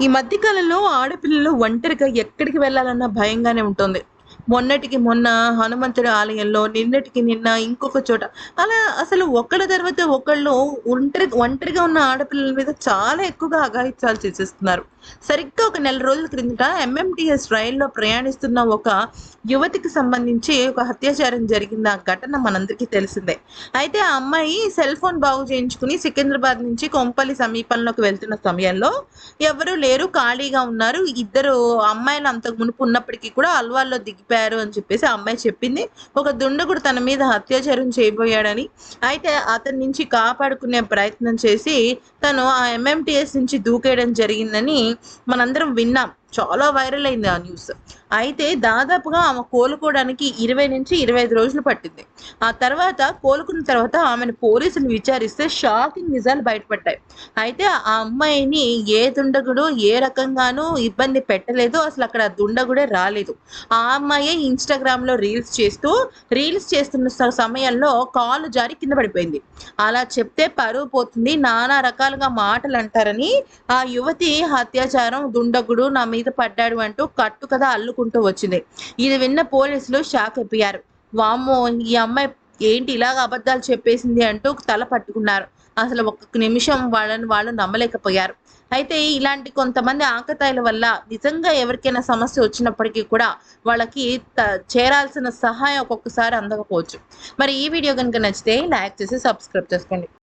ఈ మధ్యకాలంలో ఆడపిల్లలు ఒంటరిగా ఎక్కడికి వెళ్ళాలన్న భయంగానే ఉంటుంది. మొన్నటికి మొన్న హనుమంతుడి ఆలయంలో నిన్నటికి నిన్న ఇంకొక చోట. అలా అసలు ఒకళ్ళ తర్వాత ఒకళ్ళు ఒంటరి ఒంటరిగా ఉన్న ఆడపిల్లల మీద చాలా ఎక్కువగా అఘాయిత్యాలు చేసేస్తున్నారు. సరిగ్గా ఒక నెల రోజుల క్రిందట ఎంఎంటిఎస్ రైల్లో ప్రయాణిస్తున్న ఒక యువతికి సంబంధించి ఒక అత్యాచారం జరిగింది ఆ ఘటన మనందరికీ తెలిసిందే. అయితే ఆ అమ్మాయి సెల్ ఫోన్ బాగు చేయించుకుని సికింద్రాబాద్ నుంచి కొంపల్లి సమీపంలోకి వెళ్తున్న సమయంలో ఎవరు లేరు ఖాళీగా ఉన్నారు. ఇద్దరు అమ్మాయిలు అంతకు మునుపు ఉన్నప్పటికీ కూడా అల్వాల్లో దిగిపోయారు అని చెప్పేసి ఆ అమ్మాయి చెప్పింది. ఒక దుండగుడు తన మీద అత్యాచారం చేయబోయాడని. అయితే అతని నుంచి కాపాడుకునే ప్రయత్నం చేసి తను ఆ ఎంఎంటిఎస్ నుంచి దూకేయడం జరిగిందని మనందరం విన్నాం. చాలా వైరల్ అయింది ఆ న్యూస్ అయితే దాదాపుగా ఆమె కోలుకోవడానికి ఇరవై నుంచి ఇరవై ఐదు రోజులు పట్టింది. ఆ తర్వాత కోలుకున్న తర్వాత ఆమెను పోలీసులు విచారిస్తే షాకింగ్ నిజాలు బయటపడ్డాయి. అయితే ఆ అమ్మాయిని ఏ దుండగుడు ఏ రకంగానూ ఇబ్బంది పెట్టలేదు. అసలు అక్కడ దుండగుడే రాలేదు. ఆ అమ్మాయి ఇన్స్టాగ్రామ్లో రీల్స్ చేస్తూ రీల్స్ చేస్తున్న సమయంలో కాలు జారి కింద పడిపోయింది. అలా చెప్తే పరువు పోతుంది. నానా రకాలుగా మాటలు అంటారని ఆ యువతి అత్యాచారం దుండగుడు నా మీద పడ్డాడు అంటూ కట్టు కథ అల్లుకుంటూ వచ్చింది. ఇది విన్న పోలీసులు షాక్ అయిపోయారు. వామ్మో ఈ అమ్మాయి ఏంటి ఇలాగ అబద్ధాలు చెప్పేసింది అంటూ తల పట్టుకున్నారు. అసలు ఒక్క నిమిషం వాళ్ళని వాళ్ళు నమ్మలేకపోయారు. అయితే ఇలాంటి కొంతమంది ఆకతాయిల వల్ల నిజంగా ఎవరికైనా సమస్య వచ్చినప్పటికీ కూడా వాళ్ళకి చేరాల్సిన సహాయం ఒక్కొక్కసారి అందకపోవచ్చు. మరి ఈ వీడియో కనుక నచ్చితే లైక్ చేసి సబ్స్క్రైబ్ చేసుకోండి.